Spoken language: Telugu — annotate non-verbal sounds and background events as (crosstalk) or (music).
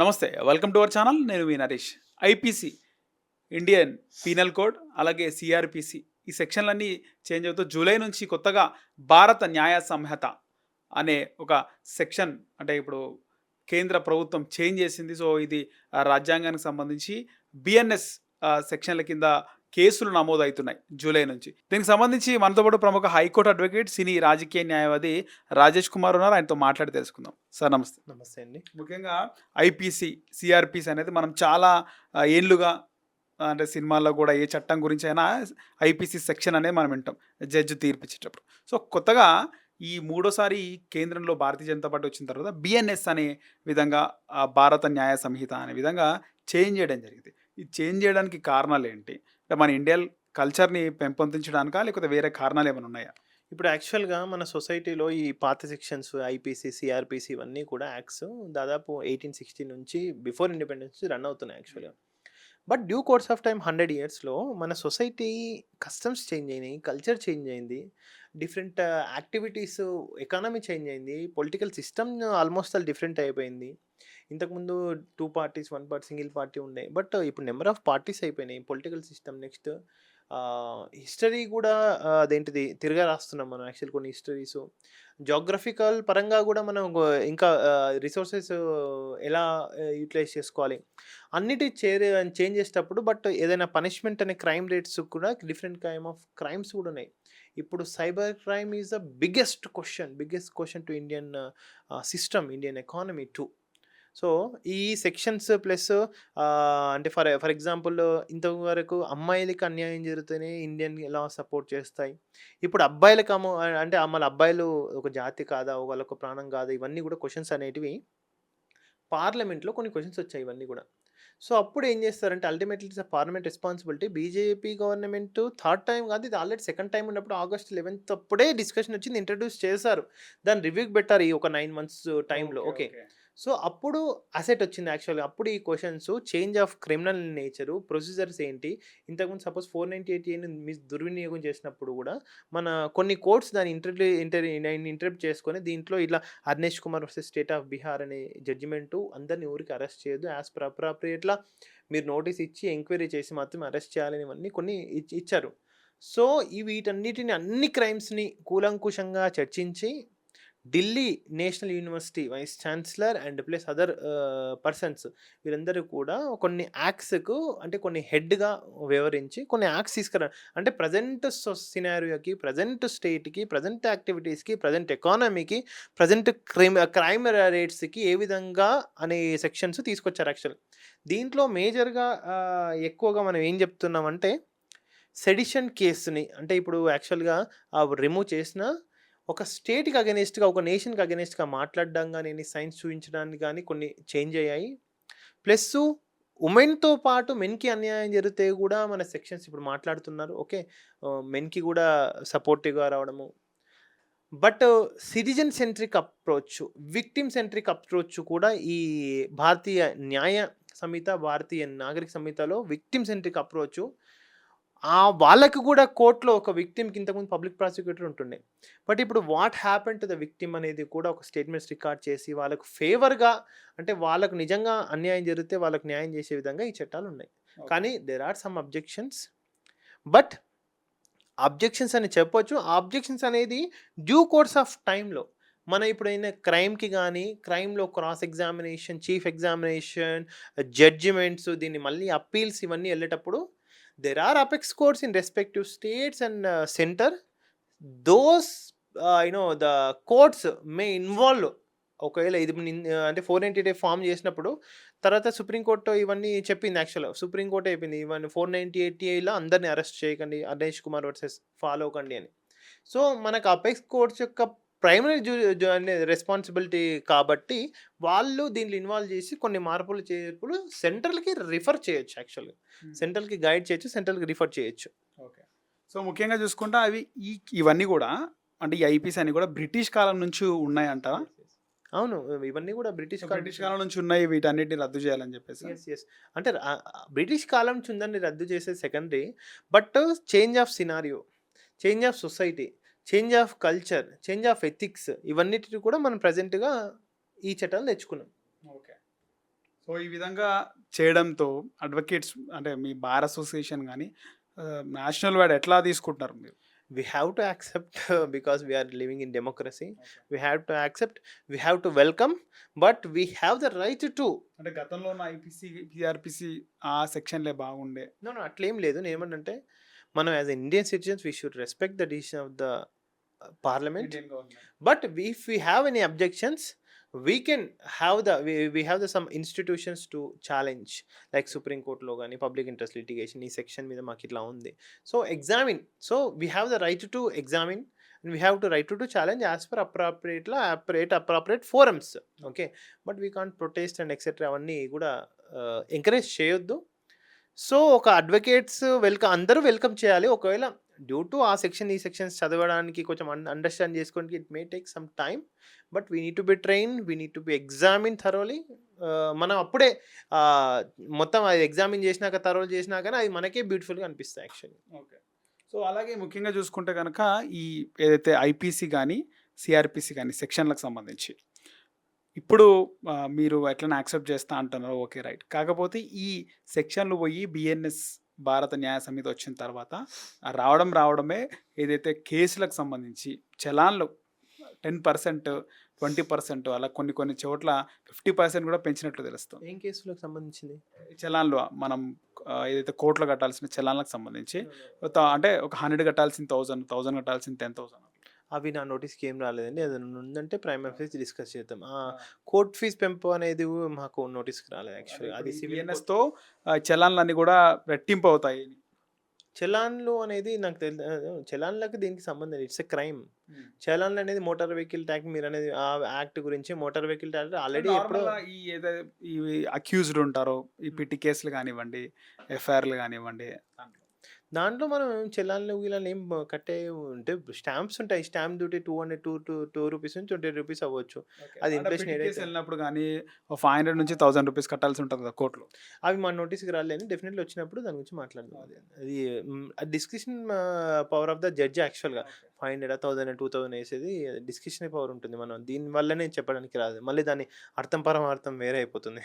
నమస్తే వెల్కమ్ టు అవర్ ఛానల్ నేను మీ Naresh. IPC Indian penal code అలాగే సిఆర్పిసి ఈ సెక్షన్లన్నీ చేంజ్ అవుతూ జూలై నుంచి కొత్తగా భారత న్యాయ సంహిత అనే ఒక సెక్షన్ అంటే ఇప్పుడు కేంద్ర ప్రభుత్వం చేంజ్ చేసింది. సో ఇది రాజ్యాంగానికి సంబంధించి బిఎన్ఎస్ సెక్షన్ల కింద కేసులు నమోదవుతున్నాయి జూలై నుంచి. దీనికి సంబంధించి మనతో పాటు ప్రముఖ హైకోర్టు అడ్వకేట్ సినీ రాజకీయ న్యాయవాది రాజేష్ కుమార్ ఉన్నారు. ఆయనతో మాట్లాడి తెలుసుకుందాం. సార్ నమస్తే. నమస్తే అండి. ముఖ్యంగా ఐపీసీ సిఆర్పిసి అనేది మనం చాలా ఏళ్ళుగా అంటే సినిమాల్లో కూడా ఏ చట్టం గురించి అయినా ఐపీసీ సెక్షన్ అనేది మనం వింటాం. జడ్జి తీర్పిచ్చేటప్పుడు. సో కొత్తగా ఈ మూడోసారి కేంద్రంలో భారతీయ జనతా పార్టీ వచ్చిన తర్వాత బిఎన్ఎస్ అనే విధంగా భారత న్యాయ సంహిత అనే విధంగా చేంజ్ చేయడం జరిగింది. ఈ చేంజ్ చేయడానికి కారణాలు ఏంటి? మన ఇండియన్ కల్చర్ని పెంపొందించడానికా లేకపోతే వేరే కారణాలు ఏమైనా ఉన్నాయా? ఇప్పుడు యాక్చువల్గా మన సొసైటీలో ఈ పాత సెక్షన్స్ ఐపీసీ సిఆర్పిసి ఇవన్నీ కూడా యాక్ట్స్ దాదాపు ఎయిటీన్ సిక్స్టీ నుంచి బిఫోర్ ఇండిపెండెన్స్ రన్ అవుతున్నాయి యాక్చువల్గా. But due course of time hundred ఇయర్స్లో మన సొసైటీ కస్టమ్స్ చేంజ్ అయినాయి కల్చర్ చేంజ్ అయింది. డిఫరెంట్ యాక్టివిటీస్ ఎకానమీ చేంజ్ అయింది. Political system almost all different అయిపోయింది. ఇంతకుముందు two parties one party single party ఉండే. బట్ ఇప్పుడు నెంబర్ ఆఫ్ పార్టీస్ అయిపోయినాయి. పొలిటికల్ సిస్టమ్ నెక్స్ట్ హిస్టరీ కూడా అదేంటిది తిరగా రాస్తున్నాం మనం యాక్చువల్ కొన్ని హిస్టరీస్. జోగ్రఫికల్ పరంగా కూడా మనం ఇంకా రిసోర్సెస్ ఎలా యూటిలైజ్ చేసుకోవాలి? అన్నిటి చేరే చేంజ్ చేసేటప్పుడు బట్ ఏదైనా పనిష్మెంట్ అనే క్రైమ్ రేట్స్ కూడా డిఫరెంట్ కైమ్ ఆఫ్ క్రైమ్స్ కూడా ఉన్నాయి. ఇప్పుడు cyber crime is the biggest question biggest question to Indian system Indian economy too. So ఈ సెక్షన్స్ ప్లస్ అంటే ఫర్ ఫర్ ఎగ్జాంపుల్ ఇంతవరకు అమ్మాయిలకి అన్యాయం జరుగుతూనే ఇండియన్ లా సపోర్ట్ చేస్తాయి. ఇప్పుడు అబ్బాయిలకు అమ్మ అంటే మళ్ళీ అబ్బాయిలు ఒక జాతి కాదా వాళ్ళొక ప్రాణం కాదా ఇవన్నీ కూడా క్వశ్చన్స్ అనేటివి పార్లమెంట్లో కొన్ని క్వశ్చన్స్ వచ్చాయి ఇవన్నీ కూడా. సో అప్పుడు ఏం చేస్తారంటే ultimately it's parliament responsibility BJP government third time కాదు ఇది ఆల్రెడీ సెకండ్ టైం ఉన్నప్పుడు ఆగస్ట్ లెవెన్త్ అప్పుడే డిస్కషన్ వచ్చింది ఇంట్రడ్యూస్ చేశారు. దాన్ని రివ్యూకి పెట్టారు ఈ ఒక నైన్ మంత్స్ టైంలో ఓకే సో అప్పుడు అసెట్ వచ్చింది యాక్చువల్గా అప్పుడు ఈ questions change of criminal nature procedures ఏంటి? ఇంతకుముందు suppose four ninety eight miss దుర్వినియోగం చేసినప్పుడు కూడా మన కొన్ని కోర్ట్స్ దాన్ని ఇంటర్ ఇంటర్ ఇంటర్ప్ట్ చేసుకొని దీంట్లో ఇలా Arnesh Kumar versus state of Bihar అనే జడ్జిమెంటు అందరిని ఊరికి అరెస్ట్ చేయదు యాజ్ పర్ ఇట్లా మీరు నోటీస్ ఇచ్చి ఎంక్వైరీ చేసి మాత్రం అరెస్ట్ చేయాలని ఇవన్నీ కొన్ని ఇచ్చారు. సో ఈ వీటన్నిటిని అన్ని క్రైమ్స్ని కూలంకుషంగా చర్చించి Delhi national university vice chancellor and plus other persons వీరందరూ కూడా కొన్ని యాక్ట్స్కు అంటే కొన్ని హెడ్గా వివరించి కొన్ని యాక్స్ తీసుకురా అంటే ప్రజెంట్ సినారియోకి ప్రజెంట్ స్టేట్కి ప్రజెంట్ యాక్టివిటీస్కి ప్రజెంట్ ఎకానమీకి ప్రజెంట్ క్రైమ్ క్రైమ్ రేట్స్కి ఏ విధంగా అనే సెక్షన్స్ తీసుకొచ్చారు యాక్చువల్. దీంట్లో మేజర్గా ఎక్కువగా మనం ఏం చెప్తున్నామంటే సెడిషన్ కేసుని అంటే ఇప్పుడు యాక్చువల్గా రిమూవ్ చేసిన ఒక స్టేట్కి అగెనిస్ట్గా ఒక నేషన్కి అగెనిస్ట్గా మాట్లాడడం కానీ సైన్స్ చూపించడానికి కానీ కొన్ని చేంజ్ అయ్యాయి. ప్లస్ ఉమెన్తో పాటు మెన్కి అన్యాయం జరిగితే కూడా మన సెక్షన్స్ ఇప్పుడు మాట్లాడుతున్నారు. ఓకే మెన్కి కూడా సపోర్టివ్గా రావడము. But citizen centric approach victim centric approach కూడా ఈ భారతీయ న్యాయ సంహిత భారతీయ నాగరిక సంహితలో విక్టిమ్ సెంట్రిక్ అప్రోచ్ ఆ వాళ్ళకి కూడా కోర్టులో ఒక విక్టిమ్కి ఇంతకుముందు పబ్లిక్ ప్రాసిక్యూటర్ ఉంటుండే. బట్ ఇప్పుడు what happen to the victim అనేది కూడా ఒక స్టేట్మెంట్స్ రికార్డ్ చేసి వాళ్ళకు ఫేవర్గా అంటే వాళ్ళకు నిజంగా అన్యాయం జరిగితే వాళ్ళకు న్యాయం చేసే విధంగా ఈ చట్టాలు ఉన్నాయి. కానీ there are some objections but objections అని చెప్పొచ్చు. ఆ అబ్జెక్షన్స్ అనేది డ్యూ కోర్స్ ఆఫ్ టైంలో మన ఇప్పుడైనా క్రైమ్కి కానీ క్రైమ్లో cross examination chief examination judgements దీన్ని మళ్ళీ అప్పీల్స్ ఇవన్నీ వెళ్ళేటప్పుడు there are apex courts in respective states and centre those you know the courts may involve ఒకవేళ ఇది అంటే ఫోర్ నైంటీ ఎయిట్ ఫామ్ చేసినప్పుడు తర్వాత సుప్రీంకోర్టు ఇవన్నీ చెప్పింది యాక్చువల్గా సుప్రీంకోర్టు అయిపోయింది ఇవన్నీ ఫోర్ నైంటీ ఎయిటీ ఏలో అందరిని అరెస్ట్ చేయకండి అర్నేష్ కుమార్ వర్సెస్ ఫాలో కండి అని. సో మనకు అపెక్స్ కోర్ట్స్ యొక్క ప్రైమరీ జూ రెస్పాన్సిబిలిటీ కాబట్టి వాళ్ళు దీంట్లో ఇన్వాల్వ్ చేసి కొన్ని మార్పులు చేర్పులు సెంట్రల్కి రిఫర్ చేయొచ్చు యాక్చువల్గా. సెంట్రల్కి గైడ్ చేయొచ్చు సెంట్రల్కి రిఫర్ చేయొచ్చు. ఓకే. సో ముఖ్యంగా చూసుకుంటే అవి ఈ ఇవన్నీ కూడా అంటే ఈ ఐపీసీ అన్ని కూడా బ్రిటిష్ కాలం నుంచి ఉన్నాయి అంటారా అవును. ఇవన్నీ కూడా బ్రిటిష్ బ్రిటిష్ కాలం నుంచి ఉన్నాయి వీటన్నిటిని రద్దు చేయాలని చెప్పేసి. ఎస్ ఎస్ అంటే బ్రిటిష్ కాలం నుంచి ఉందని రద్దు చేసే secondary but change of scenario change of society change of culture change of ethics ఇవన్నిటిని కూడా మనం ప్రజెంట్గా ఈ చట్టాలు తెచ్చుకున్నాం. ఓకే. సో ఈ విధంగా చేయడంతో అడ్వకేట్స్ అంటే మీ బార్ అసోసియేషన్ కానీ నేషనల్ వైడ్ ఎట్లా తీసుకుంటున్నారు మీరు? Have to accept (laughs) because we are living in democracy. we have to accept we have to welcome but we have the right to. అంటే గతంలో ఉన్న ఐపీసీ పిఆర్పిసి ఆ సెక్షన్లే బాగుండే. No అట్లేం లేదు. నేను ఏమంటే మనం as Indian citizens we should respect the decision of the parliament Indian government but if we have any objections we can have the we, we have the some institutions to challenge like supreme court లో కానీ పబ్లిక్ ఇంట్రెస్ట్ లిటిగేషన్ ఈ సెక్షన్ మీద మాకు ఇట్లా ఉంది. So examine so we have the right to examine and we have to right to challenge as per అప్రాపరేట్లో appropriate appropriate forums okay but we can't protest and etcetera అవన్నీ కూడా ఎంకరేజ్ చేయొద్దు. సో ఒక అడ్వకేట్స్ వెల్కమ్ అందరూ వెల్కమ్ చేయాలి. ఒకవేళ డ్యూ టు ఆ సెక్షన్ ఈ సెక్షన్స్ చదవడానికి కొంచెం అండర్స్టాండ్ చేసుకోవడానికి it may take some time but we need to be train we need to be examine thoroughly మనం అప్పుడే మొత్తం అది ఎగ్జామిన్ చేసినాక థరోల్ చేసినాకనే అది మనకే బ్యూటిఫుల్గా అనిపిస్తాయి యాక్చువల్లీ ఓకే సో అలాగే ముఖ్యంగా చూసుకుంటే కనుక ఈ ఏదైతే ఐపీసీ కానీ సిఆర్పిసి కానీ సెక్షన్లకు సంబంధించి ఇప్పుడు మీరు ఎట్లా యాక్సెప్ట్ చేస్తా అంటున్నారు ఓకే రైట్ కాకపోతే ఈ సెక్షన్లు పోయి బిఎన్ఎస్ భారత న్యాయ సమితి వచ్చిన తర్వాత ఆ రావడం రావడమే ఏదైతే కేసులకు సంబంధించి చలాన్లు టెన్ పర్సెంట్ ట్వంటీ పర్సెంట్ అలా కొన్ని కొన్ని చోట్ల ఫిఫ్టీ పర్సెంట్ కూడా పెంచినట్లు తెలుస్తుంది. ఏం కేసులకు సంబంధించింది? చలాన్లు మనం ఏదైతే కోట్లు కట్టాల్సిన చలాన్లకు సంబంధించి అంటే ఒక హండ్రెడ్ కట్టాల్సిన థౌసండ్ థౌసండ్ కట్టాల్సిన టెన్ థౌసండ్. అవి నా నోటీస్కి ఏం రాలేదండి. అది ఉందంటే ప్రైమ్ ఫీజ్ డిస్కస్ చేద్దాం. కోర్ట్ ఫీజ్ పెంపు అనేది మాకు నోటీస్కి రాలేదు యాక్చువల్లీ అది సివిల్ బిఎన్ఎస్తో ఆ, చలాన్లు అన్ని కూడా రెట్టింపు అవుతాయి చలాన్లు అనేది నాకు తెలి చలాన్లకు దీనికి సంబంధం ఇట్స్ ఎ క్రైమ్. చలాన్లు అనేది మోటార్ వెహికల్ ట్యాక్ట్ మీరు అనేది ఆ యాక్ట్ గురించి మోటార్ వెహికల్ ట్యాక్ట్ ఆల్రెడీ ఎప్పుడో ఈ ఏదో ఈ అక్యూజ్డ్ ఉంటారో ఈ పిటి కేసులు కానివ్వండి ఎఫ్ఐఆర్లు కానివ్వండి దాంట్లో మనం చలాన్లు వీళ్ళని ఏం కట్టే ఉంటే స్టాంప్స్ ఉంటాయి. Stamp duty two hundred two two two rupees నుంచి ట్వంటీ రూపీస్ అవ్వచ్చు. అది ఏదైతే- వెళ్ళినప్పుడు కానీ ఫైవ్ హండ్రెడ్ నుంచి థౌసండ్ రూపీస్ కట్టాల్సి ఉంటుంది కదా కోర్టులో. అవి మా నోటీస్కి రాలేదు డెఫినెట్లీ వచ్చినప్పుడు దాని గురించి మాట్లాడదాం. అది discussion power of the judge యాక్చువల్గా five hundred thousand two thousand వేసేది డిస్కషన్ పవర్ ఉంటుంది. మనం దీని వల్లనే చెప్పడానికి రాదు. మళ్ళీ దాని అర్థం పరమార్థం వేరే అయిపోతుంది.